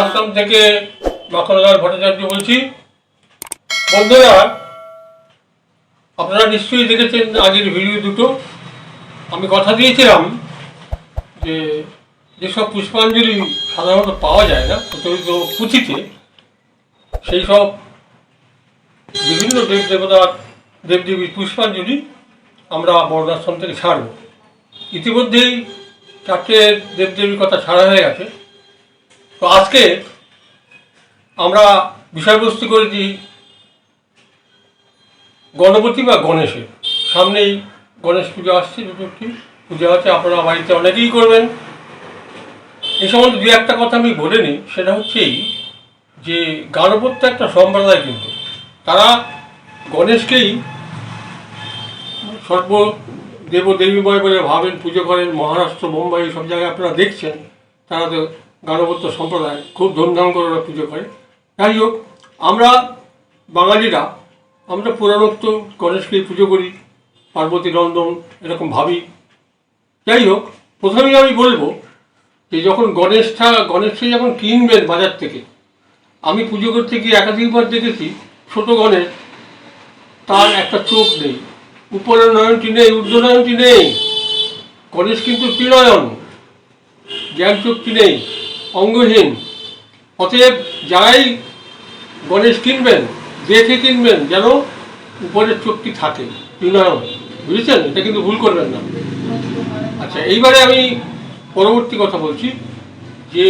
আশ্রম থেকে মাখনলাল ভট্টাচার্য বলছি। বন্ধুরা, আপনারা নিশ্চয়ই দেখেছেন আগের ভিডিও দুটো। আমি কথা দিয়েছিলাম যে যেসব পুষ্পাঞ্জলি সাধারণত পাওয়া যায় না, প্রচলিত পুঁথিতে, সেই সব বিভিন্ন দেব দেবতার দেবদেবীর পুষ্পাঞ্জলি আমরা বর্ণাশ্রম থেকে ছাড়ব। ইতিমধ্যেই চারটে দেবদেবীর কথা ছাড়া হয়ে গেছে। তো আজকে আমরা বিষয়বস্তু করেছি গণপতি বা গণেশের। সামনেই গণেশ পুজো আসছে চতুর্থী পুজো আছে, আপনারা বাড়িতে অনেকেই করবেন। এই সম্বন্ধে দু একটা কথা আমি বলে নিই, সেটা হচ্ছে এই যে গানপত্য একটা সম্প্রদায় কিন্তু, তারা গণেশকেই সর্ব দেব দেবীময় বলে ভাবেন, পুজো করেন, মহারাষ্ট্র, মুম্বাই সব জায়গায় আপনারা দেখছেন, তারা তো গণপত্য সম্প্রদায় খুব ধুমধাম করে ওরা পুজো করে। যাই হোক, আমরা বাঙালিরা, আমরা পুরাণোক্ত গণেশকেই পুজো করি, পার্বতী নন্দন এরকম ভাবি। যাই হোক প্রথমেই আমি বলব যে যখন গণেশটা, গণেশকে যখন কিনবেন বাজার থেকে, আমি পুজো করতে গিয়ে একাধিকবার দেখেছি, ছোট গণেশ তার একটা চোখ নেই উপরের নয়নটি নেই, ঊর্ধ্ব নয়নটি নেই। গণেশ কিন্তু ত্রিনয়ন জ্ঞান চোখটি নেই। অঙ্গহীন। অতএব যাই গণেশ কিনবেন দেখে কিনবেন, যেন উপরের চোখটি থাকে। ত্রিনয়ন বুঝেছেন? এটা কিন্তু ভুল করবেন না। আচ্ছা এইবারে আমি পরবর্তী কথা বলছি যে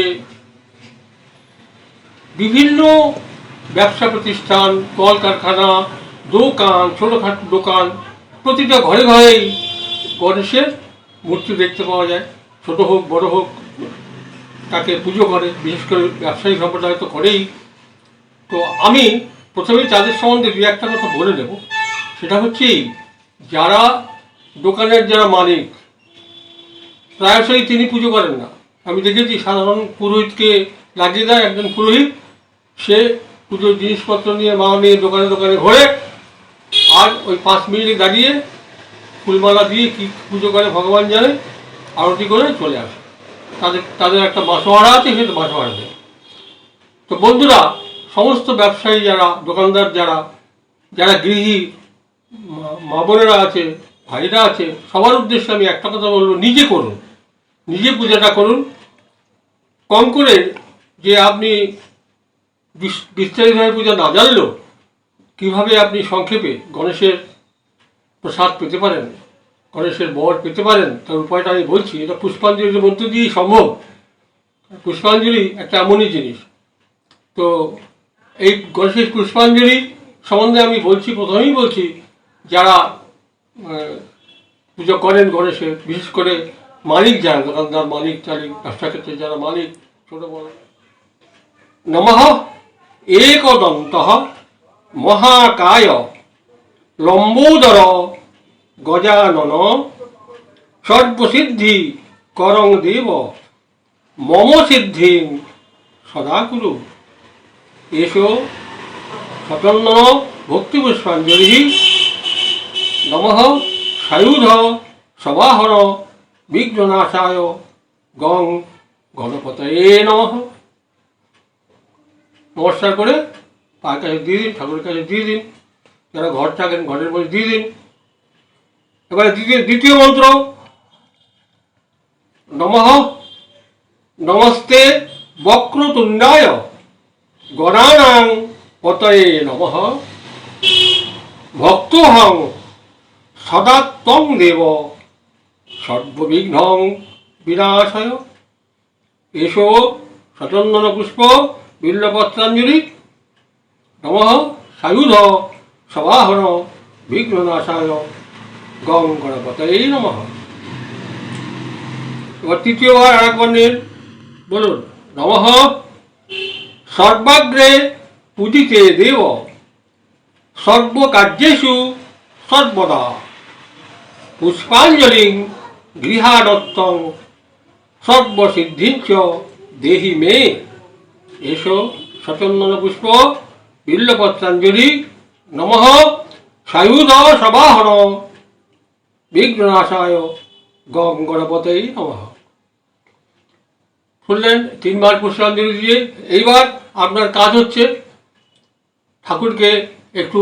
বিভিন্ন ব্যবসা প্রতিষ্ঠান, কলকারখানা, দোকান, ছোটোখাটো দোকান, প্রতিটা ঘরে ঘরেই গণেশের মূর্তি দেখতে পাওয়া যায়। ছোট হোক, বড় হোক তাকে পুজো করে, বিশেষ করে ব্যবসায়ী সম্প্রদায় তো করেই। তো আমি প্রথমেই তাদের সম্বন্ধে দু একটা কথা বলে দেব সেটা হচ্ছে, যারা দোকানের যারা মালিক, প্রায়শই তিনি পুজো করেন না। আমি দেখেছি সাধারণ পুরোহিতকে লাগিয়ে দেয়, একজন পুরোহিত, সে পুজোর জিনিসপত্র নিয়ে, মা নিয়ে দোকানে দোকানে ঘোরে, আর ওই পাঁচ মিনিটে দাঁড়িয়ে ফুলমালা দিয়ে কি পুজো করে ভগবান জানে, আরতি করে চলে আসে। তাদের তাদের একটা বাঁশোয়ারা আছে সে তো বাঁশোয়ারা দেয় তো বন্ধুরা, সমস্ত ব্যবসায়ী যারা, দোকানদার যারা যারা গৃহী, মা- বোনেরা আছে, ভাইরা আছে, সবার উদ্দেশ্যে আমি একটা কথা বলব, নিজে করুন। নিজে পূজাটা করুন। কম করে যে আপনি বিস- বিস্তারিতভাবে পূজা না জানলেও কীভাবে আপনি সংক্ষেপে গণেশের প্রসাদ পেতে পারেন গণেশের বর পেতে পারেন। তার উপায়টা আমি বলছি, এটা পুষ্পাঞ্জলির মধ্য দিয়েই সম্ভব। পুষ্পাঞ্জলি একটা এমনই জিনিস। তো এই গণেশের পুষ্পাঞ্জলি সম্বন্ধে আমি বলছি, প্রথমেই বলছি, যারা পুজো করেন গণেশের, বিশেষ করে মালিক যারা দোকানদার মালিক চালিক ব্যবসা ক্ষেত্রে যারা মালিক ছোট বড়, নমঃ একদন্ত মহাকায় লম্বোদর গজানন, সর্বসিদ্ধি করং দেব, মম সিদ্ধি সদা কুরু এসো সচন্ন ভক্তি পুষ্পাঞ্জলি নমঃ সায়ুধ সবাহর বিঘ্ননাশায় গং গণপতয়ে নমঃ। নমস্কার করে পায়ের কাছে দিয়ে দিন, ঠাকুরের কাছে দিয়ে দিন, যারা ঘর থাকেন ঘরের মধ্যে দিয়ে দিন। এবারে দ্বিতীয় দ্বিতীয় মন্ত্র। নমঃ নমস্তে বক্রতুণ্ডায় গণানাং পতয়ে নমঃ। ভক্তহং সদা তং দেব সর্ববিঘ্ন বিনাশয়। এসো সচন্দন পুষ্প বিল্লপত্রাঞ্জলি। নমঃ সায়ুধ সবাহন বিঘ্ননাশায়। গং গণপতয়ে নমঃ। এবার তৃতীয়বার আর একবার বলুন, নমঃ। সর্বাগ্রে পূজিতে দেব। সর্বকার্যেষু সর্বদা। পুষ্পাঞ্জলি গৃহাদত্তং সর্বসিদ্ধিঞ্চ দেহি মে। এসো সচন্দন পুষ্প, বিল্লপত্রাঞ্জলি, নমঃ। সায়ুধ সবাহন বিঘ্ননাশায় গং গণপতই শুনলেন, তিনবার পুষ্পাঞ্জলি দিয়ে, এইবার আপনার কাজ হচ্ছে ঠাকুরকে একটু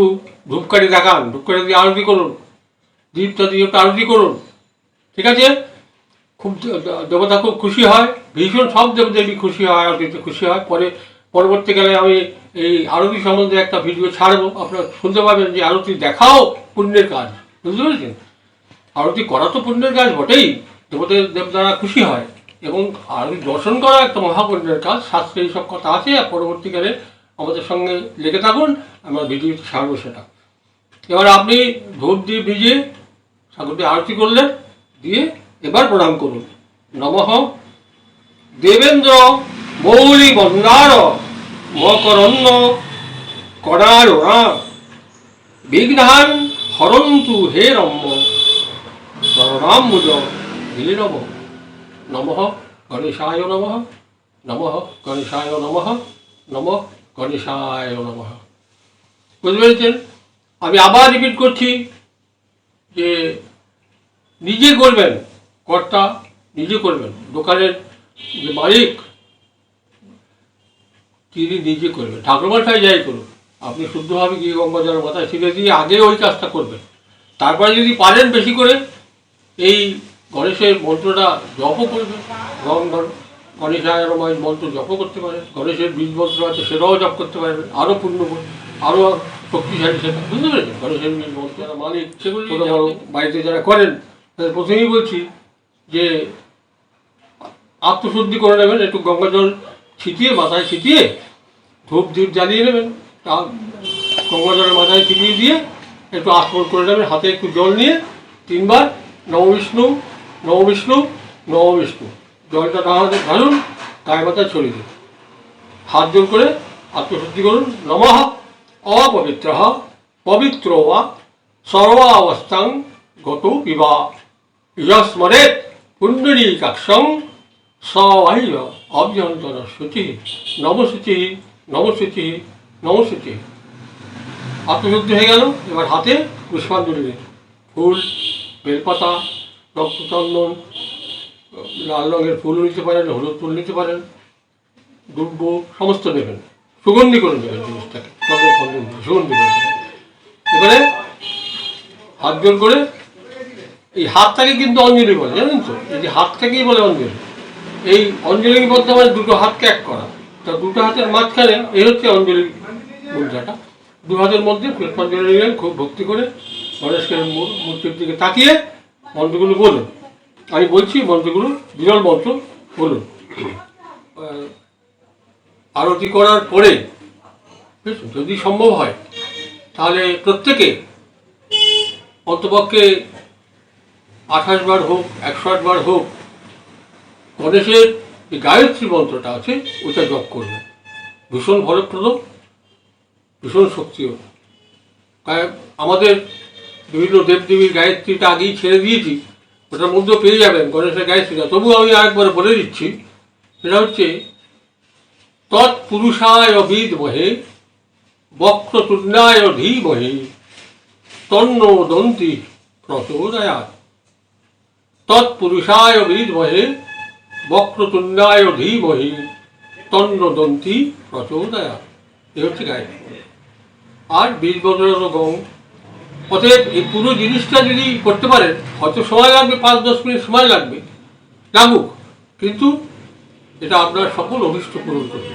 ধূপকাঠি দেখান। ধূপকাঠি দিয়ে আরতি করুন, দীপটা দিয়ে আরতি করুন। ঠিক আছে? খুব দেবতা খুব খুশি হয়, ভীষণ সব দেবদেবী খুশি হয়, আরতিতে খুশি হয়। পরে, পরবর্তীকালে আমি এই আরতি সম্বন্ধে একটা ভিডিও ছাড়বো। আপনারা শুনতে পাবেন যে আরতি দেখাও পুণ্যের কাজ। বুঝতে পেরেছেন? আরতি করা তো পুণ্যের কাজ বটেই দেবতাদের দেবতারা খুশি হয়। এবং আরতি দর্শন করা একটা মহাপুণ্যের কাজ, শাস্ত্রে এইসব কথা আছে, আর পরবর্তীকালে আমাদের সঙ্গে লেগে থাকুন, আমরা ভিডিওতে ছাড়বো সেটা। এবার আপনি ধূপ দিয়ে ভিজে ঠাকুরকে আরতি করলেন, দিয়ে এবার প্রণাম করুন। নমঃ দেবেন্দ্র মৌলি বন্দার মকরণ্য করারোড়া। বিঘ্নান হরন্তু হে রম্য। প্রণাম্বুজ ধীরে নম নমঃ গণেশায় নমঃ নমঃ গণেশায় নমঃ নম গণেশায় নমঃ বুঝতে পেরেছেন? আমি আবার রিপিট করছি যে নিজে করবেন, কর্তা নিজে করবেন। দোকানের যে মালিক, তিনি নিজে করবেন। ঠাকুরমাশাই যাই করুন আপনি শুদ্ধভাবে গিয়ে গঙ্গাজলের মাথায় ছিঁড়ে দিয়ে আগে ওই কাজটা করবেন। তারপরে যদি পারেন বেশি করে এই গণেশের মন্ত্রটা জপও করবেন রং গণেশায় রমায় মন্ত্র জপ করতে পারে। গণেশের বীজ মন্ত্র আছে সেটাও জপ করতে পারবেন আরও পূর্ণ আরও শক্তিশালী সেটা। বুঝতে পেরেছেন? গণেশের বীজ মন্ত্র। যারা মালিক সেগুলি বাড়িতে যারা করেন তাদের প্রথমেই বলছি যে আত্মশুদ্ধি করে নেবেন একটু গঙ্গা জল ছিটিয়ে মাথায় ছিটিয়ে ধূপ ধূপ জ্বালিয়ে নেবেন। তা গঙ্গা জলের মাথায় ছিটিয়ে দিয়ে একটু আসমন করে নেবেন হাতে একটু জল নিয়ে তিনবার নববিষ্ণু নববিষ্ণু নববিষ্ণু জলটা ঢালাতে ঢালুন গায়ে মাথায় ছড়িয়ে দিন। হাত জোর করে আত্মশুদ্ধি করুন। নমঃ অপবিত্র পবিত্র বা সর্বাবস্থাং গত পিবা। যস্মরে পুণ্ডরীকাক্ষং সবাইল অভ্যন্তর শুচি নমশুচি নমশুচি নমশুচি আত্মশুদ্ধি হয়ে গেল। এবার হাতে পুষ্পাঞ্জলি ফুল বেলপাতা, রক্তচন্দন, লাল রঙের ফুল নিতে পারেন, হলুদ ফুল নিতে পারেন, দুব্ব, সমস্ত নেবেন। সুগন্ধি করে নেবেন জিনিসটাকে। সুগন্ধি করে এবারে হাত জোর করে, এই হাতটাকে কিন্তু অঞ্জলি বলে, জানেন তো? এই যে হাতটাকেই বলে অঞ্জলি। এই অঞ্জলি বলতে মানে দুটো হাতকে এক করা। তা দুটো হাতের মাঝখানে, এই হচ্ছে অঞ্জলি মুদ্রাটা দু হাতের মধ্যে পুষ্পাঞ্জলি নিলেন, খুব ভক্তি করে। গণেশকে মূর্তির দিকে তাকিয়ে মন্ত্রগুলো বলুন। আমি বলছি, মন্ত্রগুলো বিরল মন্ত্র বলুন। আরতি করার পরে যদি সম্ভব হয়, তাহলে প্রত্যেকে অন্তপক্ষে আঠাশ বার হোক, একশো আট বার হোক, গণেশের যে গায়ত্রী মন্ত্রটা আছে, ওইটা জপ করবে। ভীষণ ফলপ্রদ, ভীষণ শক্তিও। তাই আমাদের বিভিন্ন দেবদেবীর গায়ত্রীটা আগেই ছেড়ে দিয়েছি, ওটার মধ্যেও পেয়ে যাবেন, গণেশের গায়ত্রীটা। তবু আমি আরেকবার বলে দিচ্ছি, সেটা হচ্ছে, তৎপুরুষায় বিদমহে বক্রতুণ্ডায় ধীমহে তন্ন দন্তি প্রচোদয়াৎ তৎপুরুষায় বিদমহে বক্রতুণ্ডায় তন্ন দন্তি প্রচোদয়াৎ এ হচ্ছে গায়ত্রী। আর বীজ বদলানো গম অতএব এই পুরো জিনিসটা যদি করতে পারেন হয়তো সময় লাগবে, পাঁচ, দশ মিনিট সময় লাগবে। লাগুক। কিন্তু এটা আপনার সকল অভিষ্ট পূরণ করবে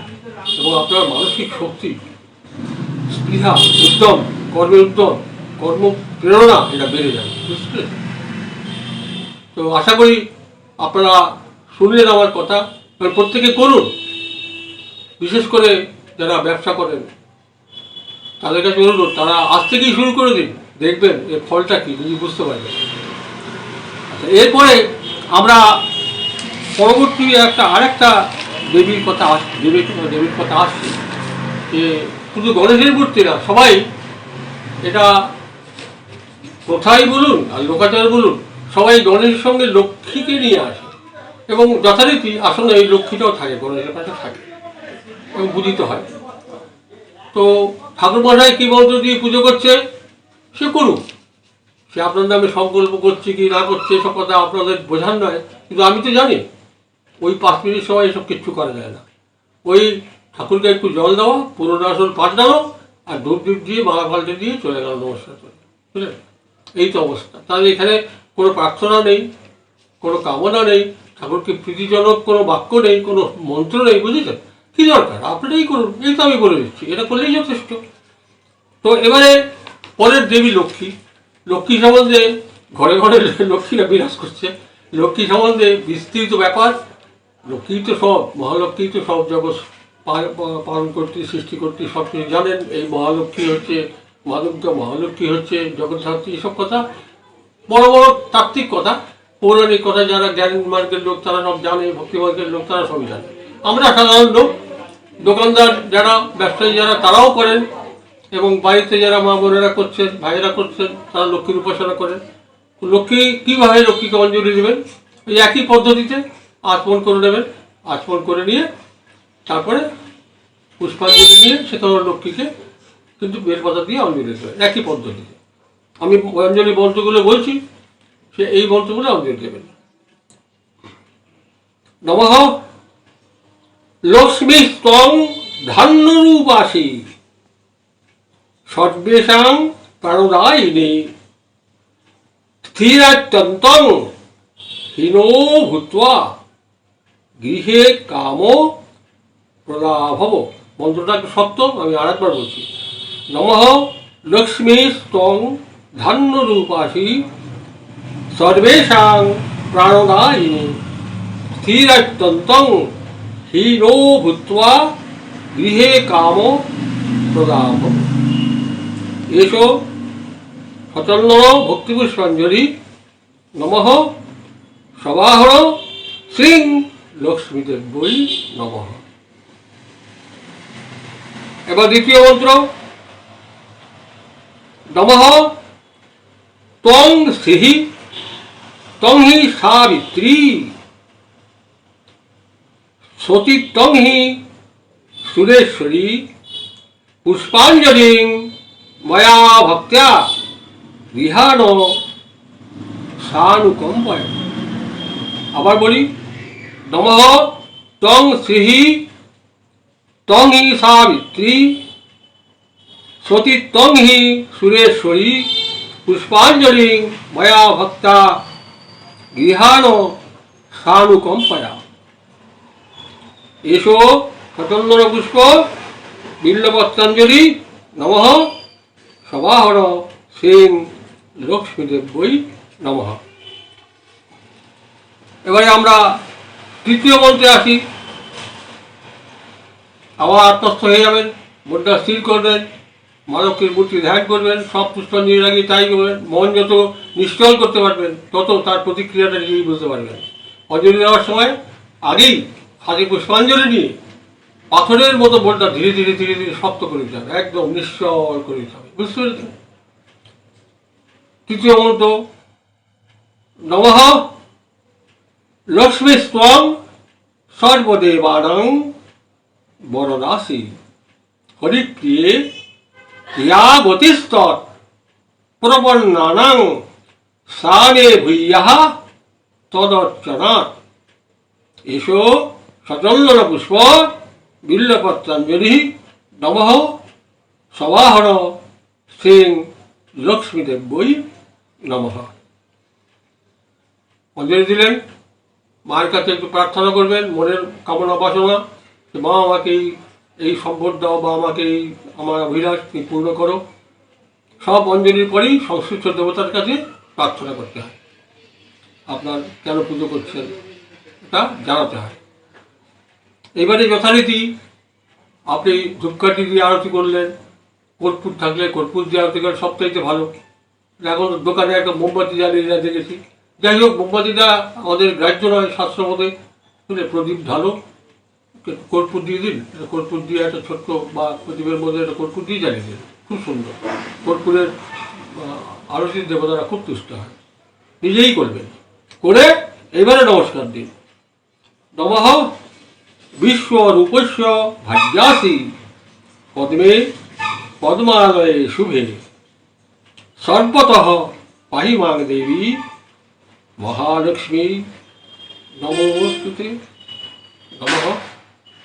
এবং আপনার মানসিক শক্তি, স্পৃহা, উদ্যম, কর্মের উদ্যম, কর্ম প্রেরণা এটা বেড়ে যাবে। পেরেছেন? তো আশা করি আপনারা শুনলেন আমার কথা। প্রত্যেকে করুন। বিশেষ করে যারা ব্যবসা করেন, তাদের কাছে অনুরোধ, তারা আজ থেকেই শুরু করে দিন। দেখবেন এর ফলটা কি নিজে বুঝতে পারবেন। আচ্ছা এরপরে আমরা পরবর্তী একটা, আরেকটা দেবীর কথা আস দেবীর দেবীর কথা আসছে, যে শুধু গণেশের মূর্তি না, সবাই এটা কোথায় বলুন আর লোকাচার বলুন, সবাই গণেশের সঙ্গে লক্ষ্মীকে নিয়ে আসে এবং যথারীতি আসলে এই লক্ষ্মীটাও থাকে, গণেশের পাশে থাকে এবং পূজিত হয়। তো ঠাকুর মশাই কী মন্ত্র দিয়ে পুজো করছে? সে করুক। সে আপনার নামে সংকল্প করছে কি না করছে, এসব কথা আপনাদের বোঝার নয়, কিন্তু আমি তো জানি, ওই পাঁচ মিনিট সময় এসব কিচ্ছু করা যায় না। ওই ঠাকুরকে একটু জল দেওয়া পুরোনো আসল পাঠ দেওয়া আর ডুব ডুব দিয়ে, মালা পাল্টে দিয়ে চলে গেল নমস্কার করে। বুঝলেন? এই তো অবস্থা। তাহলে এখানে কোনো প্রার্থনা নেই, কোনো কামনা নেই, ঠাকুরকে প্রীতিজনক কোনো বাক্য নেই, কোনো মন্ত্র নেই, বুঝেছেন? কী দরকার? আপনারাই করুন, এই তো আমি বলে দিচ্ছি, এটা করলেই যথেষ্ট। তো এবারে পরের দেবী লক্ষ্মী। লক্ষ্মী সম্বন্ধে ঘরে ঘরে লক্ষ্মীরা বিরাজ করছে। লক্ষ্মী সম্বন্ধে বিস্তৃত ব্যাপার। লক্ষ্মী তো সব, মহালক্ষ্মী তো সব জগৎ পালন করতে, সৃষ্টি করতে সব কিছু জানেন। এই মহালক্ষ্মী হচ্ছে মাধবকা মহালক্ষ্মী হচ্ছে জগৎধাত্রী এসব কথা। বড় বড় তাত্ত্বিক কথা, পৌরাণিক কথা যারা জ্ঞান মার্গের লোক, তারা সব জানে, ভক্তি মার্গের লোক, তারা সবই জানে। আমরা সাধারণ লোক, দোকানদার যারা, ব্যবসায়ী যারা, তারাও করেন। এবং বাড়িতে যারা মা বোনেরা করছেন, ভাইয়েরা করছেন, তারা লক্ষ্মীর উপাসনা করেন। লক্ষ্মী কীভাবে লক্ষ্মীকে অঞ্জলি দেবেন? এই একই পদ্ধতিতে আচমন করে নেবেন। আচমন করে নিয়ে তারপরে পুষ্পাঞ্জলি নিয়ে সেখানে লক্ষ্মীকে কিন্তু বেলপাতা দিয়ে অঞ্জলি দেবেন একই পদ্ধতিতে। আমি অঞ্জলি মন্ত্রগুলো বলছি, সে এই মন্ত্রগুলো অঞ্জলি দেবেন নমঃ লক্ষ্মী স্তং ধান্যরূপ ধান্যরূপাসী। সর্বেশাং প্রাণদায়িনী স্থিরাত্যন্তং হীনো ভূত্বা গৃহে কাম প্রলাভব। মন্ত্রটা একটু সত্য আমি আরেকবার বলছি। নমঃ লক্ষ্মী স্তং ধান্যরূপাসী সর্বেশাং প্রাণদায়িনী স্থিরাত্যন্তং হীনো ভূত্বা গৃহে কাম প্রদাভ এসো সচন্ন ভক্তিপুষ্পাঞ্জলি নমঃ সবাহর শ্রীং লক্ষ্মীদেব বই নমঃ। এবার দ্বিতীয় মন্ত্র। নমঃ তং শ্রী তং হি সাবিত্রী সতী তং হি সুরেশ্বরী পুষ্পাঞ্জলি ময়া ভক্ত্যা বিহান সানুকম্পায়। আবার বলি, নমঃ তং শ্রী তং হি সাবিত্রী সতী তং হি সুরেশ্বরী, পুষ্পাঞ্জলি ময়া ভক্তা গৃহাণ সানুকম্পয়া। এসো সচন্দন পুষ্প বিল্লপত্রাঞ্জলি নমঃ সবাহর সিং লক্ষ্মীদেব বই নমঃ। এবারে আমরা তৃতীয় মন্ত্রে আসি। আবার আত্মস্থ হয়ে যাবেন মনটা স্থির করবেন মানবকের মূর্তি ধ্যান করবেন, সব পুষ্পাঞ্জলি লাগিয়ে তাই করবেন, মন যত নিশ্চল করতে পারবেন, তত তার প্রতিক্রিয়াটা নিজেই বুঝতে পারবেন। অঞ্জলি দেওয়ার সময় আগেই হাতে পুষ্পাঞ্জলি নিয়ে পাথরের মতো মনটা ধীরে ধীরে ধীরে ধীরে শক্ত করে দিতে হবে, একদম নিশ্চল করে দিতে হবে। বুঝতে পেরেছেন? তৃতীয় মন্ত্র নমঃ লক্ষ্মী স্তং সর্বদেবানং বরদাসী। হরিপ্রিয়ে গতিস্তর প্রবন্নানাং সানে ভূয়্যাহ তদর্চনাৎ। এসো সচন্দন পুষ্প বিল্লপত্রাঞ্জলি নমঃ সবাহর সিং লক্ষ্মীদেব বই নমঃ। অঞ্জলি দিলেন। মায়ের কাছে একটু প্রার্থনা করবেন। মনের কামনা বাসনা যে মা আমাকে এই এই সম্পদ দাও বা আমাকে এই আমার অভিলাষ তুমি পূর্ণ করো। সব অঞ্জলির পরেই সংশ্লিষ্ট দেবতার কাছে প্রার্থনা করতে হয়। আপনার কেন পুজো করছেন এটা জানাতে হয়। এবারে যথারীতি আপনি ধূপকাঠি দিয়ে আরতি করলেন, কর্পূর থাকলে কর্পূর দিয়ে আরতি করেন, সবচাইতে ভালো। এখন দোকানে একটা মোমবাতি জ্বালিয়ে দেওয়া দেখেছি। যাই হোক, মোমবাতিটা আমাদের গ্রাহ্য নয় শাস্ত্র মতে বুঝলে প্রদীপ ঢালো। কর্পূর দিয়ে দিন কর্পূর দিয়ে একটা ছোট্ট বা প্রদীপের মধ্যে একটা কর্পূর দিয়ে জ্বালিয়ে দিন। খুব সুন্দর। কর্পূরের আরতির দেবতারা খুব তুষ্ট হয়। নিজেই করবেন। করে এবারে নমস্কার দিন। নমঃ বিশ্ব রূপস্য ভাগ্যাসি পদ্মে পদ্মালয়ে শুভে সর্বতঃ পাহিমাং দেবী মহালক্ষ্মী নমস্তুতে নমঃ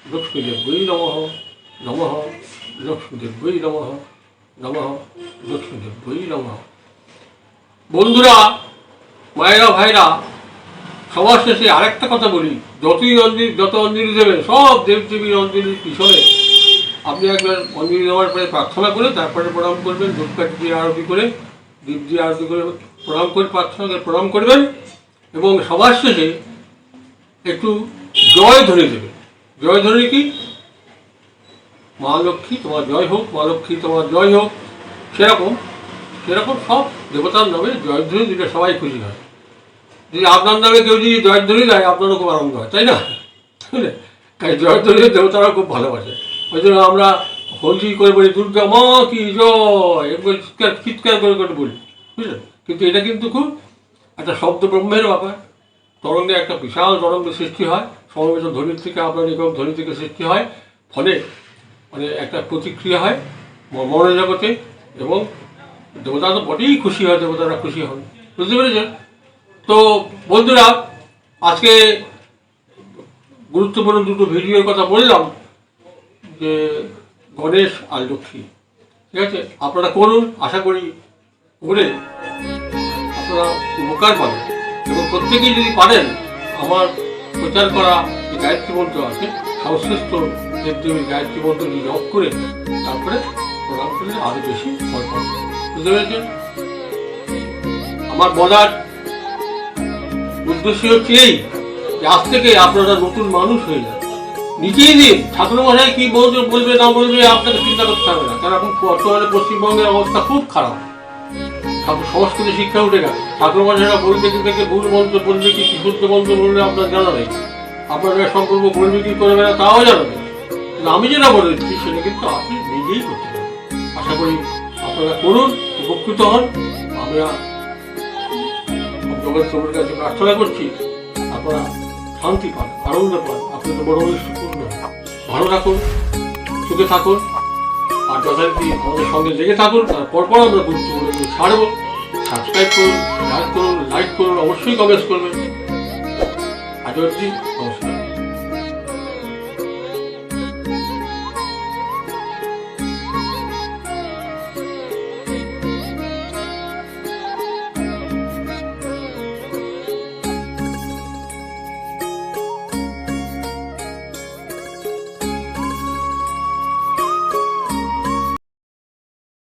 লক্ষ্মীদেব্যই নমঃ নমঃ লক্ষ্মীদেব্যই নমঃ নমঃ লক্ষ্মীদেব্যই নমঃ বন্ধুরা মায়েরা ভাইরা সবার শেষে আরেকটা কথা বলি। যতই অঞ্জলি, যত অঞ্জলি দেবেন, সব দেবদেবীর অঞ্জলির পিছনে আপনি একবার অঞ্জলি দেওয়ার পরে প্রার্থনা করে, তারপরে প্রণাম করবেন ধূপকাঠ দিয়ে আরতি করে দীপ দিয়ে আরতি করে প্রণাম করে, প্রার্থনা করে, প্রণাম করবেন এবং সবার শেষে একটু জয় ধরে দেবেন। জয় ধরে কি? মা লক্ষ্মী, তোমার জয় হোক, মা লক্ষ্মী, তোমার জয় হোক। সেরকম সেরকম সব দেবতার নামে জয়ধ্বনি দিলে সবাই খুশি হয়। যদি আপনার নামে কেউ যদি জয়ধ্বনি দেয় আপনারও খুব আনন্দ হয়, তাই না? তাই জয়ধ্বনি দেবতারা খুব ভালোবাসে। ওই জন্য আমরা হলদি করে বলি, দুর্গা মা কি জয়? এরকম চিৎকার চিৎকার করে করে বলি, বুঝলেন? কিন্তু এটা কিন্তু খুব একটা শব্দ ব্রহ্মের ব্যাপার। তরঙ্গে একটা বিশাল তরঙ্গের সৃষ্টি হয় সমবেত ধ্বনির থেকে আপনার একক ধ্বনি থেকে সৃষ্টি হয়, ফলে মানে একটা প্রতিক্রিয়া হয় মনোজগতে এবং দেবতা তো বটেই খুশি হয়, দেবতারা খুশি হন। বুঝতে পেরেছেন? তো বন্ধুরা, আজকে গুরুত্বপূর্ণ দুটো ভিডিওর কথা বললাম, যে গণেশ আর লক্ষ্মী। ঠিক আছে? আপনারা করুন, আশা করি করে আপনারা উপকার পাবেন। এবং প্রত্যেকেই যদি পারেন, আমার প্রচার করা যে গায়ত্রী মন্ত্র আছে, সংশ্লিষ্ট দেবদেবীর গায়ত্রী মন্ত্র নিয়ে জপ করে তারপরে প্রণাম করলে আরও বেশি ফল পাবেন। বুঝতে পেরেছেন? আমার বলার উদ্দেশ্য হচ্ছে এই যে আজ থেকে আপনারা নতুন মানুষ হয়ে যান। নিজেই দিন, ঠাকুরমশাই কি বলবে বলবে না বলবে আপনাকে চিন্তা করতে হবে না। কারণ এখন বর্তমানে পশ্চিমবঙ্গের অবস্থা খুব খারাপ। ঠাকুর সংস্কৃত শিক্ষা উঠে গেছে। ঠাকুর মশাইরা বই থেকে ভুল মন্ত্র বলবে কি কি শুদ্ধ মন্ত্র বললে আপনার জানা নেই। আপনার সম্পর্ক বলবে কি করবে না তাও জানা নেই। কিন্তু আমি যেটা বলে দিচ্ছি, সেটা কিন্তু আপনি নিজেই করতে পারেন। আশা করি আপনারা করুন, উপকৃত হন। আমরা জগৎ কাছে প্রার্থনা করছি। আপনারা শান্তি পান, আনন্দ পান। তো বড় পূর্ণ ভালো থাকুন, সুখে থাকুন। আর যথারীতি আমাদের সঙ্গে লেগে থাকুন। তারপর পরপর আমরা গুরুত্বপূর্ণ ছাড়বো। সাবস্ক্রাইব করুন লাইক করুন লাইক করুন, অবশ্যই কমেন্ট করবেন। আজ অবধি